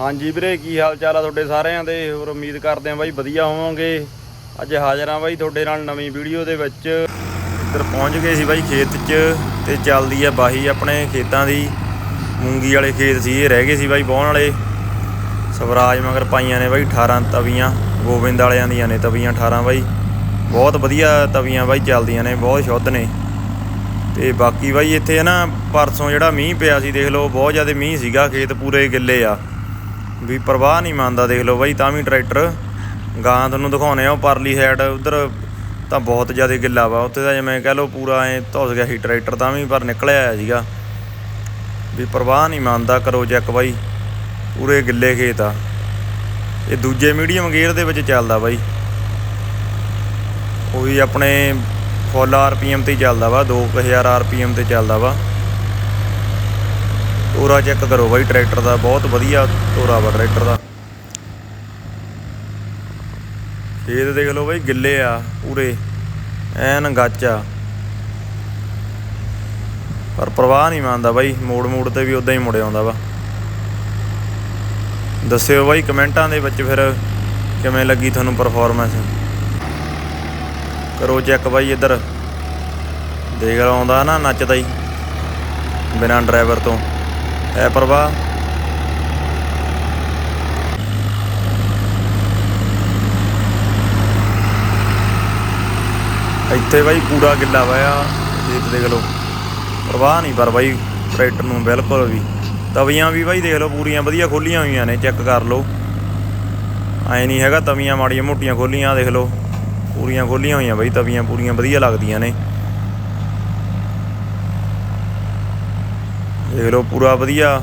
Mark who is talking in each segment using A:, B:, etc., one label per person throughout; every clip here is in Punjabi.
A: ਹਾਂਜੀ ਵੀਰੇ, ਕੀ ਹਾਲ ਚਾਲ ਆ ਤੁਹਾਡੇ ਸਾਰਿਆਂ ਦੇ? ਹੋਰ ਉਮੀਦ ਕਰਦੇ ਆਂ ਬਾਈ ਵਧੀਆ ਹੋਵੋਗੇ। ਅੱਜ ਹਾਜ਼ਰ ਆਂ ਬਾਈ ਤੁਹਾਡੇ ਨਾਲ ਨਵੀਂ ਵੀਡੀਓ ਦੇ ਵਿੱਚ। ਇੱਧਰ ਪਹੁੰਚ ਗਏ ਸੀ ਬਾਈ ਖੇਤ 'ਚ ਤੇ ਚੱਲਦੀ ਆ ਬਾਹੀ ਆਪਣੇ ਖੇਤਾਂ ਦੀ। ਮੂੰਗੀ ਵਾਲੇ ਖੇਤ ਸੀ, ਇਹ ਰਹਿ ਗਏ ਸੀ ਬਾਈ ਬਾਉਣ ਵਾਲੇ। ਸਵਰਾਜ ਮਗਰ ਪਾਈਆਂ ਨੇ ਬਾਈ 18 ਤਵੀਆਂ, ਗੋਬਿੰਦ ਵਾਲਿਆਂ ਦੀਆਂ ਨੇ ਤਵੀਆਂ 18 ਬਾਈ। ਬਹੁਤ ਵਧੀਆ ਤਵੀਆਂ ਬਾਈ ਚੱਲਦੀਆਂ ਨੇ, ਬਹੁਤ ਸ਼ੁੱਧ ਨੇ। ਤੇ ਬਾਕੀ ਬਾਈ ਇੱਥੇ ਨਾ ਪਰਸੋਂ ਜਿਹੜਾ ਮੀਂਹ ਪਿਆ ਸੀ, ਦੇਖ ਲਓ, ਬਹੁਤ ਜ਼ਿਆਦਾ ਮੀਂਹ ਸੀਗਾ ਖੇਤ ਪੂਰੇ ਗਿੱਲੇ ਆ। ਵੀ ਪਰਵਾਹ ਨਹੀਂ ਮੰਨਦਾ, ਦੇਖ ਲਓ ਬਾਈ, ਤਾਂ ਵੀ ਟਰੈਕਟਰ। ਗਾਂ ਤੁਹਾਨੂੰ ਦਿਖਾਉਣੇ ਆ ਉਹ ਪਰਲੀ ਸਾਈਡ ਉਧਰ ਤਾਂ ਬਹੁਤ ਜ਼ਿਆਦਾ ਗਿੱਲਾ ਵਾ, ਉੱਥੇ ਤਾਂ ਜਿਵੇਂ ਕਹਿ ਲਓ ਪੂਰਾ ਐ ਧੁੱਸ ਗਿਆ ਸੀ ਟਰੈਕਟਰ, ਤਾਂ ਵੀ ਪਰ ਨਿਕਲਿਆ ਆਇਆ ਸੀਗਾ। ਵੀ ਪਰਵਾਹ ਨਹੀਂ ਮੰਨਦਾ, ਕਰੋ ਚੈੱਕ ਬਾਈ, ਪੂਰੇ ਗਿੱਲੇ ਖੇਤ ਆ। ਇਹ ਦੂਜੇ ਮੀਡੀਅਮ ਗੇਅਰ ਦੇ ਵਿੱਚ ਚੱਲਦਾ ਬਾਈ। ਉਹ ਵੀ ਆਪਣੇ ਫੁੱਲ ਆਰਪੀਐਮ ਤੇ ਹੀ ਚੱਲਦਾ ਵਾ 2000 ਆਰਪੀਐਮ ਤੇ ਚੱਲਦਾ ਵਾ। ਤੋਰਾ ਚੈੱਕ ਕਰੋ ਬਾਈ, ਟਰੈਕਟਰ ਦਾ ਬਹੁਤ ਵਧੀਆ ਤੋਰਾ ਵਾ ਟਰੈਕਟਰ ਦਾ। ਖੇਤ ਦੇਖ ਲਓ ਬਾਈ, ਗਿੱਲੇ ਆ ਪੂਰੇ, ਐਨ ਗੱਚ ਆ। ਪਰ ਪ੍ਰਵਾਹ ਨਹੀਂ ਮੰਨਦਾ ਬਾਈ, ਮੋੜ ਮੋੜ ਤੇ ਵੀ ਉਦਾਂ ਹੀ ਮੁੜ ਆਉਂਦਾ ਵਾ। ਦੱਸਿਓ ਬਾਈ, ਕਮੈਂਟਾਂ ਦੇ ਵਿੱਚ ਫਿਰ ਕਿਵੇਂ ਲੱਗੀ ਤੁਹਾਨੂੰ ਪਰਫਾਰਮੈਂਸ ਕਰੋ ਚੈੱਕ ਬਾਈ ਇੱਧਰ। ਦੇਖ ਲਓ ਆਉਂਦਾ ਨਾ ਨੱਚਦਾ ਹੀ, ਬਿਨਾਂ ਡਰਾਈਵਰ ਤੋਂ। ਐ ਪ੍ਰਵਾਹ। ਇੱਥੇ ਬਾਈ ਕੂੜਾ ਗਿੱਲਾ ਵਾਇਆ ਖੇਤ ਦੇਖ ਲਓ। ਪ੍ਰਵਾਹ ਨਹੀਂ, ਪਰ ਬਾਈ ਟਰੈਕਟਰ ਨੂੰ ਬਿਲਕੁਲ ਵੀ। ਤਵੀਆਂ ਵੀ ਬਾਈ ਦੇਖ ਲਓ, ਪੂਰੀਆਂ ਵਧੀਆ ਖੋਲੀਆਂ ਹੋਈਆਂ ਨੇ, ਚੈੱਕ ਕਰ ਲਓ। ਐ ਨਹੀਂ ਹੈਗਾ ਤਵੀਆਂ ਮਾੜੀਆਂ ਮੋਟੀਆਂ ਖੋਲੀਆਂ ਦੇਖ ਲਓ। ਪੂਰੀਆਂ ਖੋਲੀਆਂ ਹੋਈਆਂ ਬਾਈ, ਤਵੀਆਂ ਪੂਰੀਆਂ ਵਧੀਆ ਲੱਗਦੀਆਂ ਨੇ। ਦੇਖ ਲਓ ਪੂਰਾ ਵਧੀਆ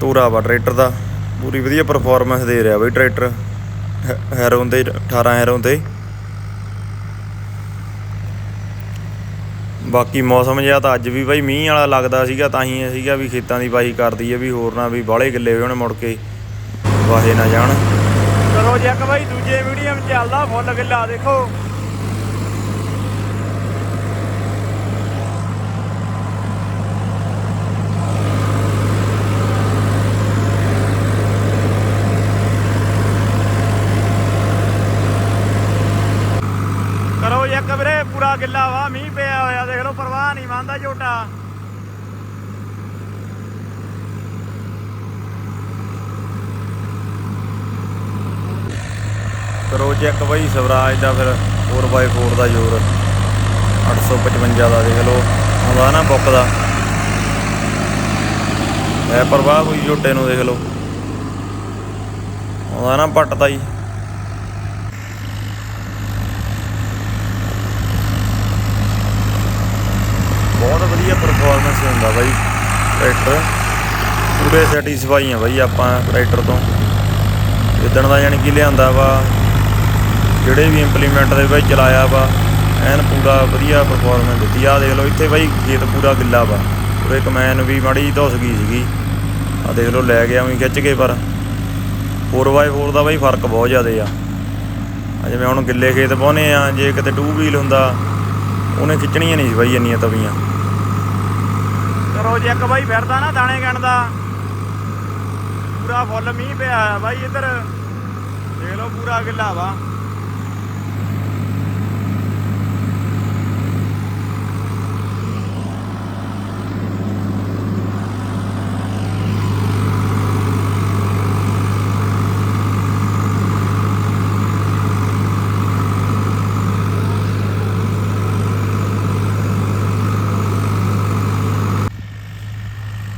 A: ਤੋਰਾ ਵਾ ਟਰੈਕਟਰ ਦਾ। ਪੂਰੀ ਵਧੀਆ ਪਰਫਾਰਮੈਂਸ ਦੇ ਰਿਹਾ ਬਈ ਟਰੈਕਟਰ। ਹੈਰੋਂ ਦੇ 18 ਹੈਰੋਂ ਤੇ ਬਾਕੀ ਮੌਸਮ ਜਿਹਾ ਤਾਂ ਅੱਜ ਵੀ ਬਾਈ ਮੀਂਹ ਵਾਲਾ ਲੱਗਦਾ ਸੀਗਾ, ਤਾਂ ਹੀ ਇਹ ਸੀਗਾ ਵੀ ਖੇਤਾਂ ਦੀ ਵਾਹੀ ਕਰਦੀ ਹੈ ਵੀ ਹੋਰ ਨਾ ਵੀ ਬਾਹਲੇ ਗਿੱਲੇ ਹੋਣ ਮੁੜ ਕੇ। ਵਾਹੇ ਨਾ ਜਾਣ। ਕਰੋ ਚੈੱਕ ਬਾਈ ਦੂਜੇ ਮੀਡੀਅਮ ਚੱਲਦਾ, ਫੁੱਲ ਗਿੱਲਾ ਦੇਖੋ ਕਰੋ ਇੱਕ ਵੀਰੇ ਪੂਰਾ ਗਿੱਲਾ ਵਾ, ਮੀਂਹ ਪਿਆ ਹੋਇਆ, ਦੇਖ ਲਓ, ਪਰਵਾਹ ਨਹੀਂ ਮੰਨਦਾ ਝੋਟਾ। ਕਰੋ ਚੈੱਕ ਬਾਈ, ਸਵਰਾਜ ਦਾ ਫਿਰ 4x4 ਦਾ ਜ਼ੋਰ। 855 ਦਾ, ਦੇਖ ਲਓ, ਆਉਂਦਾ ਨਾ ਬੁੱਕ ਦਾ। ਐ ਪਰਵਾਹ ਕੋਈ ਝੋਟੇ ਨੂੰ, ਦੇਖ ਲਓ। ਆਉਂਦਾ ਨਾ ਪੱਟ ਦਾ ਹੀ ਬਹੁਤ ਵਧੀਆ ਪਰਫਾਰਮੈਂਸ ਹੁੰਦਾ ਬਾਈ ਟਰੈਕਟਰ ਪੂਰੇ ਸੈਟੀਸਫਾਈ ਆ ਬਾਈ ਆਪਾਂ ਟਰੈਕਟਰ ਤੋਂ। ਜਿੱਦਣ ਦਾ ਯਾਨੀ ਕਿ ਲਿਆਂਦਾ ਵਾ, ਜਿਹੜੇ ਵੀ ਇੰਪਲੀਮੈਂਟ ਦੇ ਵਿੱਚ ਚਲਾਇਆ ਵਾ, ਐਨ ਪੂਰਾ ਵਧੀਆ ਪਰਫਾਰਮੈਂਸ ਦਿੱਤੀ। ਆ ਦੇਖ ਲਓ, ਇੱਥੇ ਬਾਈ ਖੇਤ ਪੂਰਾ ਗਿੱਲਾ ਵਾ। ਪੂਰੇ ਕਮੈਨ ਵੀ ਮਾੜੀ ਜਿਹੀ ਧੁੱਸ ਗਈ ਸੀਗੀ। ਆ ਦੇਖ ਲਓ, ਲੈ ਗਿਆ ਵੀ ਖਿੱਚ ਕੇ, ਪਰ 4x4 ਦਾ ਬਾਈ ਫ਼ਰਕ ਬਹੁਤ ਜ਼ਿਆਦਾ ਆ। ਆ ਜਿਵੇਂ ਹੁਣ ਗਿੱਲੇ ਖੇਤ ਪਾਉਨੇ ਆ, ਜੇ ਕਿਤੇ ਟੂ ਵੀਲ ਹੁੰਦਾ, ਉਹਨੇ ਖਿੱਚਣੀਆਂ ਨਹੀਂ ਸੀ ਬਾਈ ਇੰਨੀਆਂ ਤਵੀਆਂ। ਕਰੋ ਜੀ ਇੱਕ ਬਾਈ ਫਿਰਦਾ ਨਾ ਦਾਣੇ ਗਣਦਾ ਪੂਰਾ ਫੁੱਲ ਮੀਂਹ ਪਿਆ ਆ ਬਾਈ ਇੱਧਰ। ਦੇਖ ਲਓ ਪੂਰਾ ਗਿੱਲਾ ਵਾ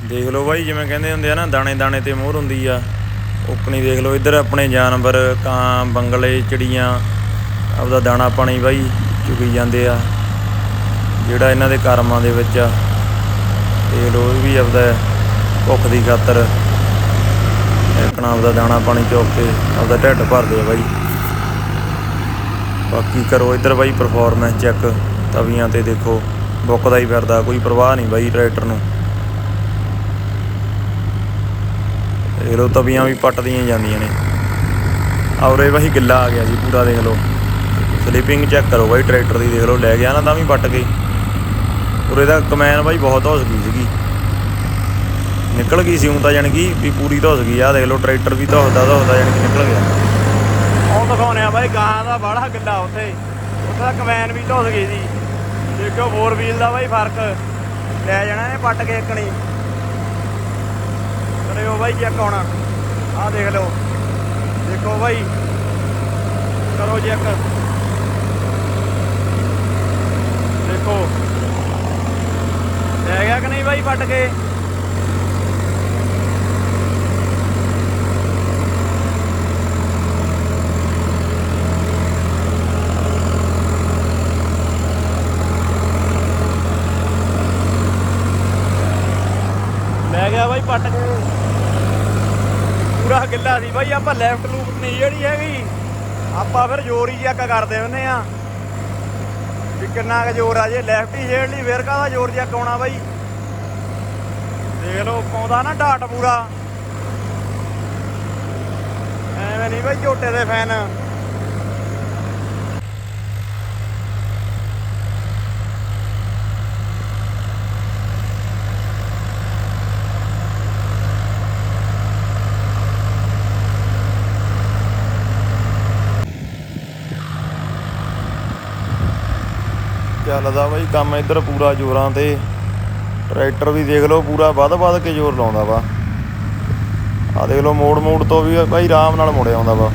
A: ਦੇਖ ਲਓ ਬਾਈ, ਜਿਵੇਂ ਕਹਿੰਦੇ ਹੁੰਦੇ ਆ ਨਾ, ਦਾਣੇ ਦਾਣੇ ਤੇ ਮੋਹਰ ਹੁੰਦੀ ਆ। ਉਪਣੀ ਦੇਖ ਲਓ, ਇੱਧਰ ਆਪਣੇ ਜਾਨਵਰ, ਕਾਂ, ਬੰਗਲੇ, ਚਿੜੀਆਂ, ਆਪਦਾ ਦਾਣਾ ਪਾਣੀ ਬਾਈ, ਚੁਗੀ ਜਾਂਦੇ ਆ। ਜਿਹੜਾ ਇਹਨਾਂ ਦੇ ਕਰਮਾਂ ਦੇ ਵਿੱਚ ਆ। ਦੇਖ ਲਓ ਇਹ ਵੀ ਆਪਦਾ ਭੁੱਖ ਦੀ ਖਾਤਰ ਆਪਣਾ ਆਪਦਾ ਦਾਣਾ ਪਾਣੀ ਚੁੱਕ ਕੇ ਆਪਦਾ ਢਿੱਡ ਭਰਦੇ ਆ ਬਾਈ। ਬਾਕੀ ਕਰੋ ਇੱਧਰ ਬਾਈ ਪਰਫਾਰਮੈਂਸ ਚੈੱਕ ਤਵੀਆਂ ਤੇ ਦੇਖੋ। ਬੁੱਕਦਾ ਹੀ ਫਿਰਦਾ, ਕੋਈ ਪਰਵਾਹ ਨਹੀਂ ਬਾਈ ਟਰੈਕਟਰ ਨੂੰ। ਦੇਖ ਲਓ ਤਵੀਆਂ ਵੀ ਪੱਟਦੀਆਂ ਹੀ ਜਾਂਦੀਆਂ ਨੇ। ਔਰੇ ਵਾਹੀ ਗਿੱਲਾ ਆ ਗਿਆ ਜੀ ਪੂਰਾ ਦੇਖ ਲਓ। ਸਲੀਪਿੰਗ ਚੈੱਕ ਕਰੋ ਬਾਈ, ਟਰੈਕਟਰ ਦੀ ਦੇਖ ਲਓ, ਲੈ ਗਿਆ ਨਾ ਤਾਂ ਵੀ ਪੱਟ ਗਈ ਉਰੇ ਦਾ ਕਮੈਨ ਬਾਈ ਬਹੁਤ ਹੌਸ ਗਈ ਸੀਗੀ। ਨਿਕਲ ਗਈ ਸੀ ਊਂ ਤਾਂ ਜਾਣੀ ਕਿ ਵੀ ਪੂਰੀ ਧੁੱਸ ਗਈ। ਆ ਦੇਖ ਲਓ, ਟਰੈਕਟਰ ਵੀ ਧੁੱਸਦਾ ਧੁੱਸਦਾ ਜਾਣੀ ਕਿ ਨਿਕਲ ਗਿਆ। ਉਹ ਦਿਖਾਉਣੇ ਆ ਬਾਈ ਗਾਂ ਦਾ ਬੜਾ ਗਿੱਲਾ ਉੱਥੇ। ਉੱਥੇ ਤਾਂ ਕਮੈਨ ਵੀ ਧੁੱਸ ਗਈ ਸੀ। ਦੇਖਿਓ ਫੋਰ ਵੀਲ ਦਾ ਬਾਈ ਫ਼ਰਕ। ਲੈ ਜਾਣਾ ਨੇ ਪੱਟ ਕੇ ਇੱਕਣੀ ਕਰਿਓ ਬਾਈ ਚੈੱਕ ਆਉਣਾ ਆਹ ਦੇਖ ਲਓ। ਦੇਖੋ ਬਾਈ। ਕਰੋ ਚੈੱਕ ਦੇਖੋ। ਲੈ ਗਿਆ ਕਿ ਨਹੀਂ ਬਾਈ ਪੱਟ ਕੇ ਲੈ ਗਿਆ ਬਾਈ ਪੱਟ ਕੇ ਪੂਰਾ ਸੀ ਬਾਈ, ਆਪਾਂ ਲੈਫਟ ਲੂਪ ਨਹੀਂ ਜਿਹੜੀ ਹੈਗੀ। ਆਪਾਂ ਫਿਰ ਜ਼ੋਰ ਹੀ ਚੈੱਕ ਕਰਦੇ ਹੁੰਨੇ ਆ। ਵੀ ਕਿੰਨਾ ਕੁ ਜ਼ੋਰ ਆ ਜੇ ਲੈਫਟ ਹੀ ਛੇੜ ਲਈ, ਫਿਰ ਕਾਹਦਾ ਜ਼ੋਰ ਚੈੱਕ ਆਉਣਾ ਬਾਈ? ਦੇਖ ਲਓ, ਪਾਉਂਦਾ ਨਾ ਡਾਟ ਪੂਰਾ। ਐਵੇਂ ਨਹੀਂ ਬਾਈ, ਝੋਟੇ ਦੇ ਫੈਨ ਚੱਲਦਾ ਬਾਈ, ਕੰਮ ਇੱਧਰ ਪੂਰਾ ਜ਼ੋਰਾਂ ਤੇ। ਟਰੈਕਟਰ ਵੀ ਦੇਖ ਲਓ, ਪੂਰਾ ਵੱਧ ਵੱਧ ਕੇ ਜ਼ੋਰ ਲਾਉਂਦਾ ਵਾ। ਆ ਦੇਖ ਲਓ, ਮੋੜ ਮੋੜ ਤੋਂ ਵੀ ਬਾਈ ਆਰਾਮ ਨਾਲ ਮੁੜ ਆਉਂਦਾ ਵਾ।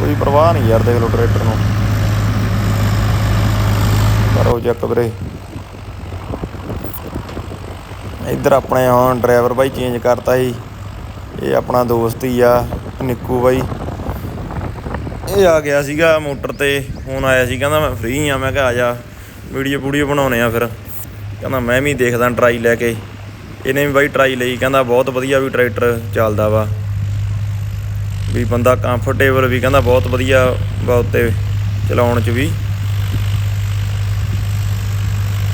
A: ਕੋਈ ਪਰਵਾਹ ਨਹੀਂ ਯਾਰ, ਦੇਖ ਲਓ ਟਰੈਕਟਰ ਨੂੰ। ਕਰੋ ਚੈੱਕ ਵੀਰੇ। ਇੱਧਰ ਆਪਣੇ ਹੁਣ ਡਰਾਈਵਰ ਬਾਈ ਚੇਂਜ ਕਰਤਾ ਜੀ ਇਹ ਆਪਣਾ ਦੋਸਤ ਹੀ ਆ, ਨਿੱਕੂ ਬਾਈ। ਇਹ ਆ ਗਿਆ ਸੀਗਾ ਮੋਟਰ ਤੇ ਫੋਨ ਆਇਆ ਸੀ, ਕਹਿੰਦਾ ਮੈਂ ਫ੍ਰੀ ਆ, ਮੈਂ ਕਿਹਾ ਆ ਜਾ ਵੀਡੀਓ ਵੀਡੀਓ ਬਣਾਉਣੇ ਆ ਫਿਰ। ਕਹਿੰਦਾ ਮੈਂ ਵੀ ਦੇਖਦਾ ਟਰਾਈ ਲੈ ਕੇ। ਇਹਨੇ ਵੀ ਬਾਈ ਟਰਾਈ ਲਈ, ਕਹਿੰਦਾ ਬਹੁਤ ਵਧੀਆ ਵੀ ਟਰੈਕਟਰ ਚੱਲਦਾ ਵਾ। ਵੀ ਬੰਦਾ ਕੰਫਰਟੇਬਲ ਵੀ, ਕਹਿੰਦਾ ਬਹੁਤ ਵਧੀਆ ਵਾ ਉੱਤੇ ਚਲਾਉਣ 'ਚ ਵੀ।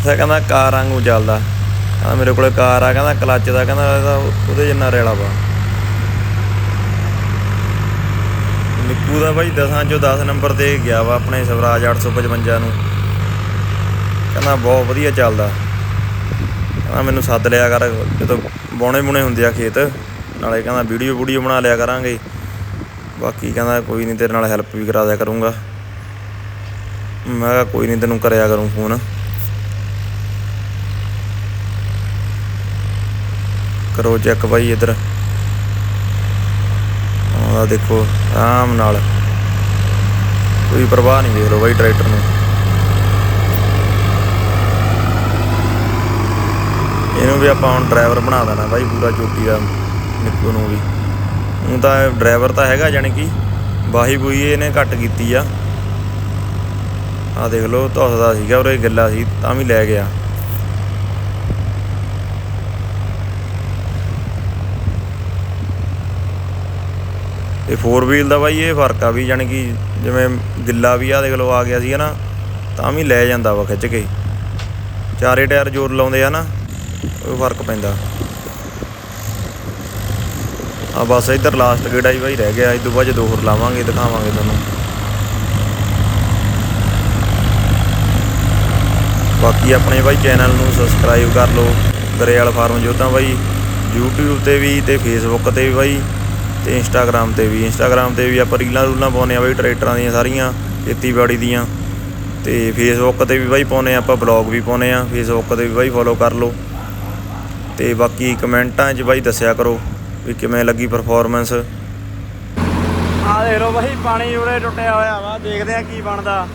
A: ਸਾ ਕਹਿੰਦਾ ਕਾਰ ਵਾਂਗੂ ਚੱਲਦਾ। ਆ ਮੇਰੇ ਕੋਲੇ ਕਾਰ ਆ, ਕਹਿੰਦਾ ਕਲੱਚ ਦਾ, ਕਹਿੰਦਾ ਇਹਦਾ ਉਹਦੇ ਜਿੰਨਾ ਰੇਲਾ ਵਾ। ਨਿੱਕੂ ਦਾ ਬਾਈ 10 ਚੋਂ 10 ਨੰਬਰ ਤੇ ਗਿਆ ਵਾ ਆਪਣੇ ਸਵਰਾਜ 855 ਨੂੰ। ਕਹਿੰਦਾ ਬਹੁਤ ਵਧੀਆ ਚੱਲਦਾ। ਕਹਿੰਦਾ ਮੈਨੂੰ ਸੱਦ ਲਿਆ ਕਰ, ਜਦੋਂ ਬੌਣੇ ਬੁਣੇ ਹੁੰਦੇ ਆ ਖੇਤ, ਨਾਲੇ ਕਹਿੰਦਾ ਵੀਡੀਓ ਵੀਡੀਓ ਬਣਾ ਲਿਆ ਕਰਾਂਗੇ। ਬਾਕੀ ਕਹਿੰਦਾ ਕੋਈ ਨਹੀਂ ਤੇਰੇ ਨਾਲ ਹੈਲਪ ਵੀ ਕਰਾ ਦਿਆ ਕਰੂੰਗਾ। ਮੈਂ ਕਿਹਾ ਕੋਈ ਨਹੀਂ ਤੈਨੂੰ ਕਰਿਆ ਕਰੂੰ ਫੋਨ ਕਰੋ ਚੈੱਕ ਬਾਈ ਇੱਧਰ। ਆਹ ਦੇਖੋ, ਆਰਾਮ ਨਾਲ। ਕੋਈ ਪਰਵਾਹ ਨਹੀਂ ਦੇਖ ਲਓ ਬਾਈ ਟਰੈਕਟਰ ਨੂੰ। ਇਹਨੂੰ ਵੀ ਆਪਾਂ ਹੁਣ ਡਰਾਈਵਰ ਬਣਾ ਦੇਣਾ ਬਾਈ, ਪੂਰਾ ਚੋਟੀ ਦਾ, ਨਿੱਕੂ ਨੂੰ ਵੀ। ਹੁਣ ਤਾਂ ਡਰਾਈਵਰ ਤਾਂ ਹੈਗਾ, ਜਾਣੀ ਕਿ ਬਾਹੀ ਬੂਈ ਇਹਨੇ ਘੱਟ ਕੀਤੀ ਆ। ਆ ਦੇਖ ਲਓ ਧੁੱਸਦਾ ਸੀਗਾ, ਉਰੇ ਗੱਲਾ ਸੀ, ਤਾਂ ਵੀ ਲੈ ਗਿਆ। ਤੇ 4 ਵੀਲ ਦਾ ਬਾਈ, ਇਹ ਫ਼ਰਕ ਆ ਵੀ ਜਾਣੀ ਕਿ ਜਿਵੇਂ ਗਿੱਲਾ ਵੀ ਆ ਦੇਖ ਲਓ ਆ ਗਿਆ ਸੀਗਾ ਨਾ, ਤਾਂ ਵੀ ਲੈ ਜਾਂਦਾ ਵਾ ਖਿੱਚ ਕੇ। ਚਾਰੇ ਟਾਇਰ ਜ਼ੋਰ ਲਾਉਂਦੇ ਆ ਨਾ, ਉਹ ਫ਼ਰਕ ਪੈਂਦਾ। ਆ ਬਸ ਇੱਧਰ ਲਾਸਟ ਗੇੜਾ ਹੀ ਬਾਈ, ਰਹਿ ਗਿਆ। ਇਸ ਤੋਂ ਬਾਅਦ 'ਚ ਦੋ ਹੋਰ ਲਾਵਾਂਗੇ, ਦਿਖਾਵਾਂਗੇ ਤੁਹਾਨੂੰ। ਬਾਕੀ ਆਪਣੇ ਬਾਈ ਚੈਨਲ ਨੂੰ ਸਬਸਕ੍ਰਾਈਬ ਕਰ ਲਓ। ਗਰੇਵਾਲ ਫਾਰਮ ਜੋਧਾ ਬਾਈ, YouTube ਤੇ ਵੀ ਤੇ Facebook ਤੇ ਵੀ ਬਾਈ। ਤੇ Instagram ਤੇ ਵੀ। Instagram ਤੇ ਵੀ ਆਪਾਂ ਰੀਲਾਂ ਰੂਲਾਂ ਪਾਉਂਦੇ ਆ ਬਾਈ, ਟਰੈਕਟਰਾਂ ਦੀਆਂ ਸਾਰੀਆਂ, ਖੇਤੀਬਾੜੀ ਦੀਆਂ। ਤੇ ਫੇਸਬੁੱਕ ਤੇ ਵੀ ਬਾਈ ਪਾਉਂਦੇ ਆ ਆਪਾਂ ਬਲੌਗ ਵੀ ਪਾਉਂਦੇ ਆ ਫੇਸਬੁੱਕ ਤੇ ਵੀ ਬਾਈ ਫੋਲੋ ਕਰ ਲਓ। ਤੇ ਬਾਕੀ ਕਮੈਂਟਾਂ 'ਚ ਬਾਈ ਦੱਸਿਆ ਕਰੋ ਵੀ ਕਿਵੇਂ ਲੱਗੀ ਪਰਫਾਰਮੈਂਸ ਆ ਦੇਖ ਲਓ ਬਾਈ, ਪਾਣੀ ਉਰੇ ਟੁੱਟਿਆ ਹੋਇਆ ਵਾ। ਦੇਖਦੇ ਆ ਕੀ ਬਣਦਾ।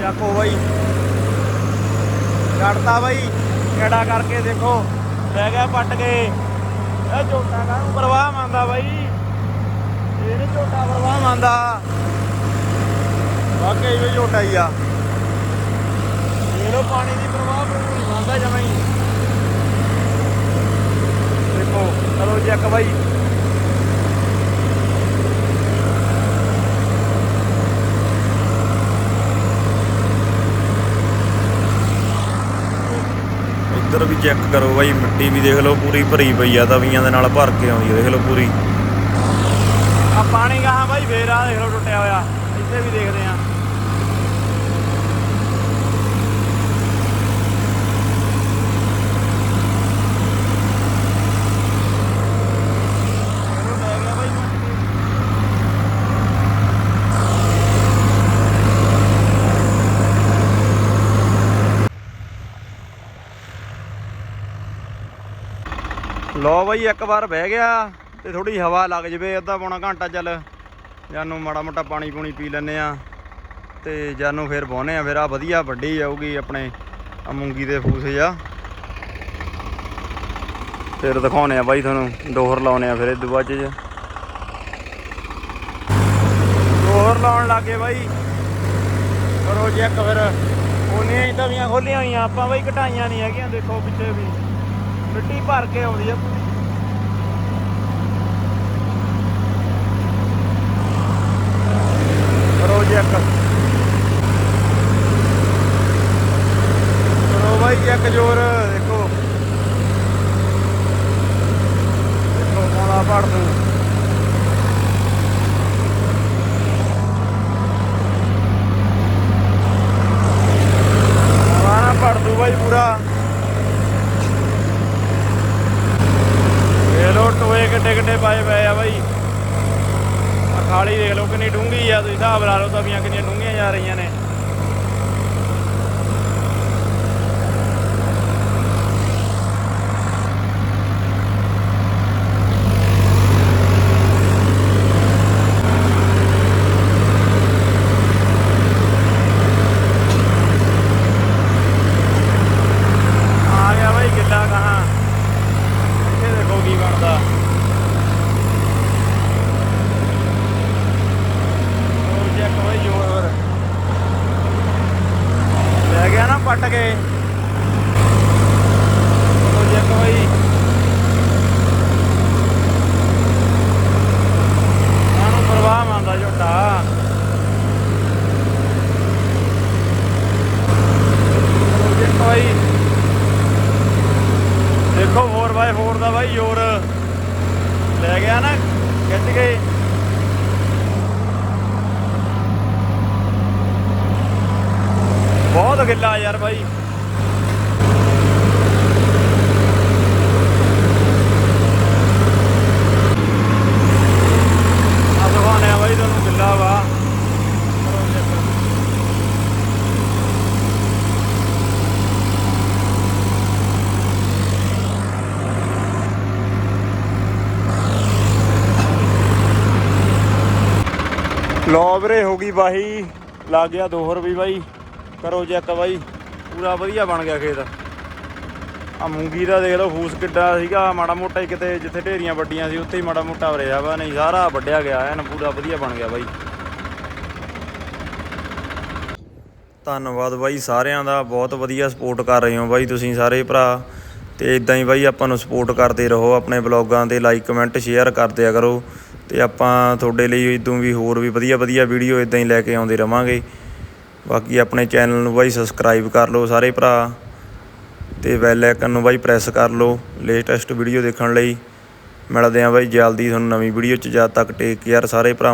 A: ਜਾਕੋ ਬਾਈ। ਕੱਢਤਾ ਬਾਈ। ਕਿਹੜਾ ਕਰਕੇ ਦੇਖੋ। ਲੈ ਗਿਆ ਪੱਟ ਕੇ। ਇਹ ਝੋਟਾ ਕਾਹਨੂੰ ਪਰਵਾਹ ਮੰਨਦਾ ਬਾਈ? ਇਹ ਨੀ ਝੋਟਾ ਪਰਵਾਹ ਮੰਨਦਾ। ਵਾਕਈ ਵੀ ਝੋਟਾ ਹੀ ਆ। ਇਹਨੂੰ ਪਾਣੀ ਦੀ ਪਰਵਾਹ ਨਹੀਂ ਮੰਨਦਾ ਜਮਾਂ ਹੀ। ਦੇਖੋ, ਚਲੋ ਚੈੱਕ ਬਾਈ ਇੱਧਰ ਵੀ ਚੈੱਕ ਕਰੋ ਬਾਈ, ਮਿੱਟੀ ਵੀ ਦੇਖ ਲਓ ਪੂਰੀ ਭਰੀ ਪਈ ਆ, ਤਵੀਆਂ ਦੇ ਨਾਲ ਭਰ ਕੇ ਆਉਂਦੀ ਆ, ਦੇਖ ਲਓ ਪੂਰੀ। ਆ ਪਾਣੀ ਗਾਹਾਂ ਬਾਈ, ਫੇਰ ਆ ਦੇਖ ਲਓ ਟੁੱਟਿਆ ਹੋਇਆ, ਇੱਥੇ ਵੀ ਦੇਖਦੇ ਆ। ਲੋ ਬਾਈ, ਇੱਕ ਵਾਰ ਬਹਿ ਗਿਆ ਤੇ ਥੋੜੀ ਹਵਾ ਲੱਗ ਜਵੇ, ਅੱਧਾ ਪੌਣਾ ਘੰਟਾ ਚੱਲ। ਜਾਨੂੰ ਮਾੜਾ ਮੋਟਾ ਪਾਣੀ ਪੂਣੀ ਪੀ ਲੈਨੇ ਆ ਤੇ ਜਾਨੂੰ ਫਿਰ ਵਾਹੁੰਦੇ ਆ ਫਿਰ ਆ ਵਧੀਆ ਵੱਡੀ ਜਾਊਗੀ ਆਪਣੇ ਮੂੰਗੀ ਦੇ ਫੂਸੇ ਆ। ਫਿਰ ਦਿਖਾਉਣੇ ਆ ਬਾਈ ਤੁਹਾਨੂੰ, ਡੋਹਰ ਲਾਉਣੇ ਆ ਫਿਰ ਇਹ ਬਾਅਦ ਚ। ਦੋਹਰ ਲਾਉਣ ਲੱਗੇ ਬਾਈ। ਕਰੋ ਚੈੱਕ ਫਿਰ। ਉਹਨੀਆਂ ਹੀ ਤਵੀਆਂ ਖੋਲੀਆਂ ਹੋਈਆਂ, ਆਪਾਂ ਬਾਈ ਘਟਾਈਆਂ ਨਹੀਂ ਹੈਗੀਆਂ, ਦੇਖੋ ਪਿੱਛੇ ਵੀ। ਮਿੱਟੀ ਭਰ ਕੇ ਆਉਂਦੀ ਆ। ਪੂਰੀ ਕਰੋ ਚੈੱਕ ਕਰੋ ਬਾਈ ਚੈੱਕ ਜੋਰ ਦੇਖੋ ਦੇਖੋ ਕੋਲਾ ਪੜ ਦੂੰ ਮਾਰਾ ਪੜ ਦੂ ਬਾਈ ਪੂਰਾ ਇਹ ਲੋ ਟੋਏ ਕਿੱਡੇ ਕਿੱਡੇ ਪਾਏ ਪਏ ਆ ਬਾਈ ਆ ਖਾਲੀ ਦੇਖ ਲਓ ਕਿੰਨੀ ਡੂੰਗੀ ਆ ਤੁਸੀਂ ਹਿਸਾਬ ਲਾ ਲਓ ਤਵੀਆਂ ਕਿੰਨੀਆਂ ਡੂੰਘੀਆਂ ਜਾ ਰਹੀਆਂ ਨੇ ਆ ਗਿਆ ਬਾਈ ਕਿੱਡਾ ਕਹਾਂ ਇਹ ਦੇਖੋ ਕੀ ਬਣਦਾ ਹੋਰ ਚੈੱਕ ਬਾਈ ਜੋਰ ਹੋਰ ਲੈ ਗਿਆ ਨਾ ਪੱਟ ਗਏ ਹੋਰ ਚੈੱਕ ਬਾਈ ਆਨੂੰ ਪ੍ਰਵਾਹ ਮੰਨਦਾ ਝੋਟਾ ਹੋਰ ਚੈੱਕ ਬਾਈ ਦੇਖੋ 4x4 ਦਾ ਬਾਈ ਜ਼ੋਰ ਲੈ ਗਿਆ ਨਾ ਖਿੱਚ ਕੇ ਬਹੁਤ ਗਿੱਲਾ ਯਾਰ ਬਾਈ। ਤੁਹਾਨੂੰ ਗਿੱਲਾ ਵਾ। ਲੋ ਵੀਰੇ, ਹੋ ਗਈ ਵਾਹੀ ਲੱਗ ਗਿਆ ਦੋਹਰ ਵੀ ਬਾਈ। ਕਰੋ ਚੈੱਕ ਬਾਈ। ਪੂਰਾ ਵਧੀਆ ਬਣ ਗਿਆ ਖੇਤ। ਆ ਮੂੰਗੀ ਦਾ ਦੇਖ ਲਓ, ਫੂਸ ਕਿੱਡਾ ਸੀਗਾ। ਮਾੜਾ ਮੋਟਾ ਹੀ ਕਿਤੇ ਜਿੱਥੇ ਢੇਰੀਆਂ ਵੱਡੀਆਂ ਸੀ, ਉੱਥੇ ਹੀ ਮਾੜਾ ਮੋਟਾ ਵਰਿਆ ਵਾ। ਨਹੀਂ, ਸਾਰਾ ਵੱਡਿਆ ਗਿਆ, ਐਨ ਪੂਰਾ ਵਧੀਆ ਬਣ ਗਿਆ ਬਾਈ। ਧੰਨਵਾਦ ਬਾਈ ਸਾਰਿਆਂ ਦਾ। ਬਹੁਤ ਵਧੀਆ ਸਪੋਰਟ ਕਰ ਰਹੇ ਹੋ ਬਾਈ ਤੁਸੀਂ ਸਾਰੇ ਭਰਾ। ਤੇ ਇਦਾਂ ਹੀ ਬਾਈ ਆਪਾਂ ਨੂੰ ਸਪੋਰਟ ਕਰਦੇ ਰਹੋ ਆਪਣੇ ਵਲੌਗਾਂ ਤੇ। ਲਾਈਕ ਕਮੈਂਟ ਸ਼ੇਅਰ ਕਰਦਿਆ ਕਰੋ। ਤੇ ਆਪਾਂ ਤੁਹਾਡੇ ਲਈ ਇਦੋਂ ਵੀ ਹੋਰ ਵੀ ਵਧੀਆ ਵਧੀਆ ਵੀਡੀਓ ਇਦਾਂ ਹੀ ਲੈ ਕੇ ਆਉਂਦੇ ਰਵਾਂਗੇ। ਬਾਕੀ ਆਪਣੇ ਚੈਨਲ ਨੂੰ ਬਾਈ ਸਬਸਕ੍ਰਾਈਬ ਕਰ ਲਓ ਸਾਰੇ ਭਰਾ ਤੇ ਬੈਲ ਆਈਕਨ ਨੂੰ ਬਾਈ ਪ੍ਰੈਸ ਕਰ ਲਓ ਲੇਟੈਸਟ ਵੀਡੀਓ ਦੇਖਣ ਲਈ। ਮਿਲਦੇ ਆਂ ਬਾਈ ਜਲਦੀ ਤੁਹਾਨੂੰ ਨਵੀਂ ਵੀਡੀਓ ਚ। ਜਦ ਤੱਕ ਟੇਕ ਕੇਅਰ ਸਾਰੇ ਭਰਾ